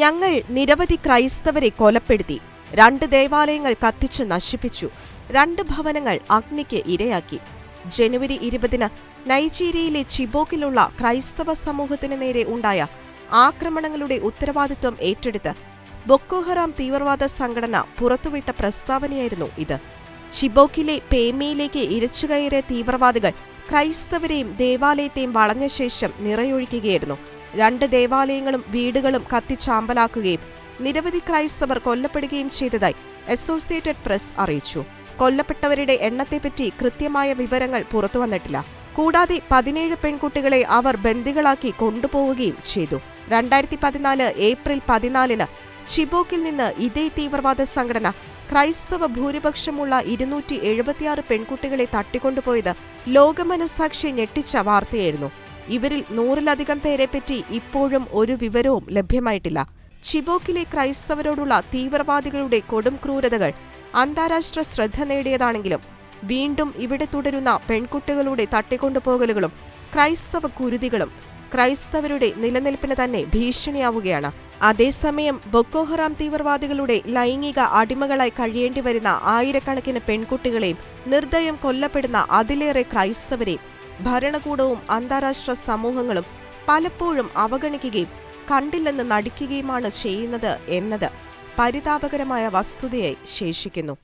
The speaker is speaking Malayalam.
ഞങ്ങൾ നിരവധി ക്രൈസ്തവരെ കൊലപ്പെടുത്തി. രണ്ട് ദേവാലയങ്ങൾ കത്തിച്ചു നശിപ്പിച്ചു. രണ്ട് ഭവനങ്ങൾ അഗ്നിക്ക് ഇരയാക്കി. ജനുവരി ഇരുപതിന് നൈജീരിയയിലെ ചിബോക്കിലുള്ള ക്രൈസ്തവ സമൂഹത്തിന് നേരെ ഉണ്ടായ ആക്രമണങ്ങളുടെ ഉത്തരവാദിത്വം ഏറ്റെടുത്ത് ബൊക്കോഹറാം തീവ്രവാദ സംഘടന പുറത്തുവിട്ട പ്രസ്താവനയായിരുന്നു ഇത്. ചിബോക്കിലെ പേമയിലേക്ക് ഇരച്ചുകയറിയ തീവ്രവാദികൾ ക്രൈസ്തവരെയും ദേവാലയത്തെയും വളഞ്ഞ ശേഷം നിറയൊഴിക്കുകയായിരുന്നു. രണ്ട് ദേവാലയങ്ങളും വീടുകളും കത്തിച്ചാമ്പലാക്കുകയും നിരവധി ക്രൈസ്തവർ കൊല്ലപ്പെടുകയും ചെയ്തതായി അസോസിയേറ്റഡ് പ്രസ് അറിയിച്ചു. കൊല്ലപ്പെട്ടവരുടെ എണ്ണത്തെപ്പറ്റി കൃത്യമായ വിവരങ്ങൾ പുറത്തുവന്നിട്ടില്ല കൂടാതെ പതിനേഴ് പെൺകുട്ടികളെ അവർ ബന്ദികളാക്കി കൊണ്ടുപോവുകയും ചെയ്തു. രണ്ടായിരത്തി പതിനാല് ഏപ്രിൽ പതിനാലിന് ചിബോക്കിൽ നിന്ന് ഇതേ തീവ്രവാദ സംഘടന ക്രൈസ്തവ ഭൂരിപക്ഷമുള്ള ഇരുന്നൂറ്റി എഴുപത്തിയാറ് പെൺകുട്ടികളെ തട്ടിക്കൊണ്ടുപോയത് ലോകമനസാക്ഷി ഞെട്ടിച്ച വാർത്തയായിരുന്നു. ഇവരിൽ നൂറിലധികം പേരെ പറ്റി ഇപ്പോഴും ഒരു വിവരവും ലഭ്യമായിട്ടില്ല. ചിബോക്കിലെ ക്രൈസ്തവരോടുള്ള തീവ്രവാദികളുടെ കൊടും ക്രൂരതകൾ അന്താരാഷ്ട്ര ശ്രദ്ധ നേടിയതാണെങ്കിലും വീണ്ടും ഇവിടെ തുടരുന്ന പെൺകുട്ടികളുടെ തട്ടിക്കൊണ്ടുപോകലുകളും ക്രൈസ്തവ കുരുതികളും ക്രൈസ്തവരുടെ നിലനിൽപ്പിന് തന്നെ ഭീഷണിയാവുകയാണ്. അതേസമയം ബൊക്കോഹറാം തീവ്രവാദികളുടെ ലൈംഗിക അടിമകളായി കഴിയേണ്ടി വരുന്ന ആയിരക്കണക്കിന് പെൺകുട്ടികളെയും നിർദ്ദയം കൊല്ലപ്പെടുന്ന അതിലേറെ ക്രൈസ്തവരെയും ഭരണകൂടവും അന്താരാഷ്ട്ര സമൂഹങ്ങളും പലപ്പോഴും അവഗണിക്കുകയും കണ്ടില്ലെന്ന് നടിക്കുകയുമാണ് ചെയ്യുന്നത് എന്നത് പരിതാപകരമായ വസ്തുതയായി ശേഷിക്കുന്നു.